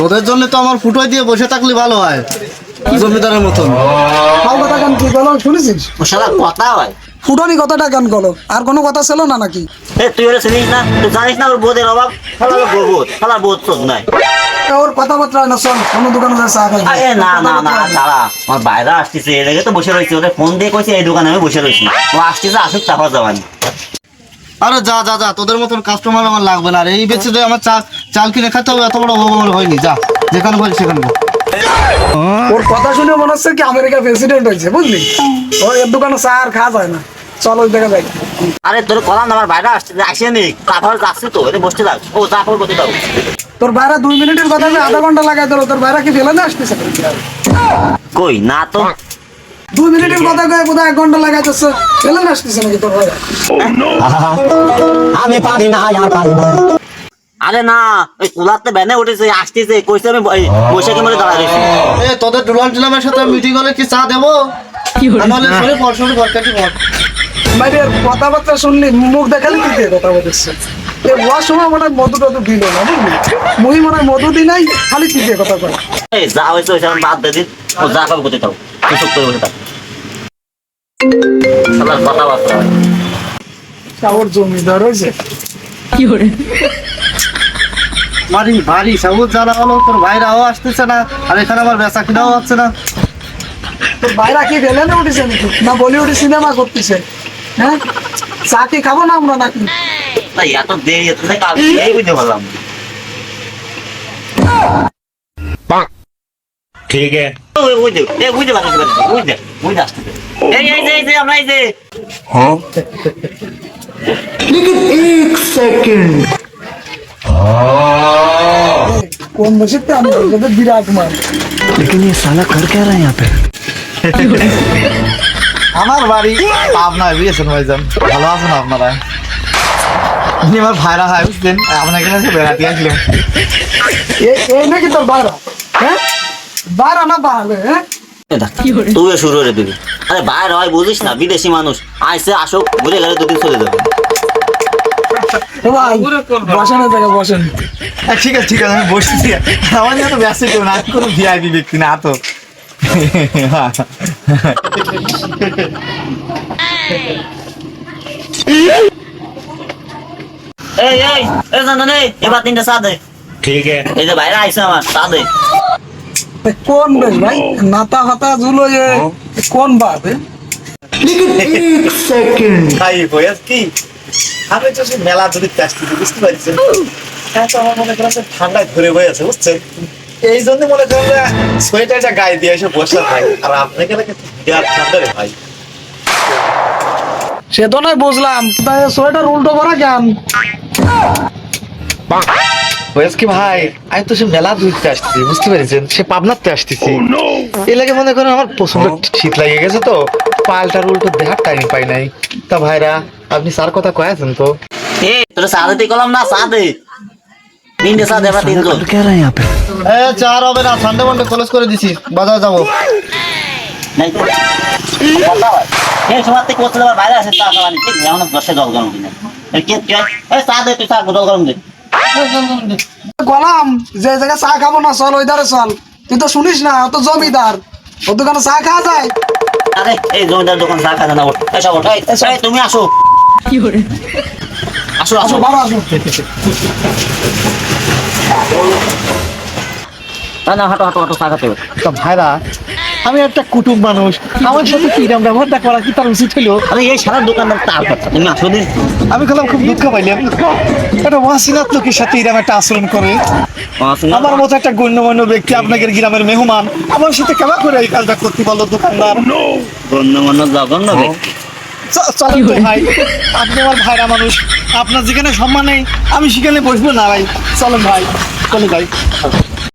ওদের জন্য তো আমার ফুটো দিয়ে বসে থাকলে ভালো হয় জমিদারের মতন। সব কথা শুনেছিস? কথা হয়। ফুটনি কথাটা গান গেল আর কোনো কথা ছিল না নাকি? তুই না? তুই জানিস না ওর বোধের অভাব? বোধ শালা বোধ নাই। ওর কথাবার্তা না শোন কোনো দোকানে যা চা খাই। আরে না না না দাঁড়া। আমার বাইরে আসতেছে এর আগে তো বসে রয়েছে। ওদের ফোন দিয়ে কইছে এই দোকানে আমি বসে রয়েছি। ও আসতেছে আসুক তারপর যাবানি আরে যা যা যা তোদের মতন কাস্টমার আমার লাগবে না। আর এই বেচে যে আমার চা চাল কিনে খেতে হবে এত বড় হয়নি। যা যেখানে বলি সেখানে বল। ওর কথা শুনে মনে হচ্ছে কি আমেরিকার প্রেসিডেন্ট হয়েছে বুঝলি? ও এর দোকানে চা আর খাওয়া যায় না। চল দেখা যাই আরে তোর কলাম না আমার বাইরে আসছে আসে নি। তারপর তো এটা বসতে থাক ও যা তোর বাইরে দুই মিনিটের কথা আমি আধা ঘণ্টা লাগাই দিল তোর বাইরে কি ফেলে না আসতেছে? কই না তো। দুই মিনিটের কথা কয়ে বোধহয় এক ঘণ্টা লাগাই ফেলে না আসতেছে নাকি তোর বাইরে আমি পারি না আর পারি না। আরে না ওই কুলাতে ব্যানে উঠেছে আসতেছে কইছে আমি বৈশাখী মরে দাঁড়ায় রয়েছি। এ তোদের ডোনাল্ড ট্রাম্পের সাথে মিটিং হলে কি চা দেবো? আর নাহলে শুনে পর শুনে পর কাটি পর বাইরে কথাবার্তা শুনলি মুখ দেখালি কি কথা বলতেছে? এ ওয়ার সময় মনে হয় মধু টধু দিল না বুঝলি? মুই মনে হয় মধু দি নাই খালি কি দিয়ে কথা কয় এই যা হয়েছে ওইসব বাদ দে দিন। ও যা খাবে করতে থাকো তুই করে বসে থাক। কথাবার্তা। জমিদার হয়েছে। বাড়ি বাড়ি সবুজ জানা হলো তোর ভাইরাও আসতেছে না আর এখানে আমার বেচা কিনাও হচ্ছে না। তোর বাইরা কি ফেলে না উঠেছে নাকি? না বলিউডে সিনেমা করতেছে? হ্যাঁ চা কি খাবো না আমরা নাকি তাই এত দেরি এত থেকে কাল এই বুঝতে পারলাম ठीक है ওই বুঝতে এ বুঝতে পারছি বুঝতে বুঝতে আসতেছে এই এই যে এই যে আমরা এই আমার বাড়ি পাবনায় বুঝেছেন ভাইজান? ভালো আছেন আপনারা? ইনি আমার ভাইরা হয় বুঝলেন আপনার কাছে বেড়াতে আসলাম। এই এই নাকি তোর বাইরা হ্যাঁ? বাইরা না বাহালে হ্যাঁ? তুইও শুরু করে দিবি আরে বাইরে হয় বুঝিস না বিদেশি মানুষ। আইসে আসুক ঘুরে গেলে দুদিন চলে যাবে। বসেন হ্যাঁ, ঠিক আছে ঠিক আছে আমি বসতেছি। আমার তো ব্যস্ত কেউ না কোনো ভিআইপি ব্যক্তি না তো। এই এই এই জানতাম এই এবার তিনটা চা দে। ঠিক এই যে বাইরে আইসা আমার চা দে। কোন ভাই? নাতা হাতা ঝুলো যে কোন বাদ সেকেন্ড। ভাই কি? আমি মেলা দূরে বুঝতে পারছি। হ্যাঁ, ঠান্ডায় ধরে বয়ে আছে বুঝছেন? এই জন্য মনে করেন যে সোয়েটারটা গায়ে দিয়ে এসে বসে ভাই। আর আপনাকে নাকি দেওয়ার ঠান্ডা রে ভাই। সে তো নয় বুঝলাম। তাই সোয়েটার উল্টো করা কেন? বয়স কি ভাই? আমি তো সে মেলা আসতেছি বুঝতে পেরেছেন? সে পাবনাতে আসতেছি। এই লাগে মনে করেন আমার প্রচণ্ড শীত লাগে গেছে তো? পাল্টার উল্টো দেখার টাইম পাই নাই। তা ভাইরা আপনি স্যার কথা কয়েছেন তো? এ তোর দিতে কলাম না চা তিনজন। এ চার হবে না সানডে মন্ডে কলেজ করে দিছি বাজার যাব। নাই। তো। কথা। এই সময় থেকে কোথাও বাইরে আসে চা খাওয়ানি ঠিক এমন দশটা জল গরম কিনে। কে কে? এই চা দে তুই চা জল গরম দে। গলাম যে জায়গায় চা খাব না চল ওই ধারে চল। তুই তো শুনিস না ও তো জমিদার। ওর দোকানে চা খাওয়া যায়? আরে এই জমিদার দোকান চা খায় না ওঠ। এই সব ওঠ এই, তুমি আসো। আসো আসো। আসো বাবা আসো। না না হাঁটো হাঁটো হাঁটো চা খাতে ভাইরা আমি একটা কুটুম মানুষ। আমার সাথে কি এরকম ব্যবহারটা করা কি তার উচিত হলো? আরে এই সারা দোকানদার তার কথা তুমি আমি কলাম খুব দুঃখ পাইলাম। একটা ওয়াসিনাত লোকের সাথে এরকম একটা আচরণ করে। আমার মতো একটা গণ্যমান্য ব্যক্তি আপনাদের গ্রামের মেহমান আমার সাথে কেমন করে এই কাজটা করতে পারল দোকানদার। গণ্যমান্য জঘন্য ব্যক্তি। চলেন তো ভাই। আপনি আমার ভাইরা মানুষ। আপনার যেখানে সম্মান নেই, আমি সেখানে বসবো না ভাই। চলেন ভাই চলো ভাই।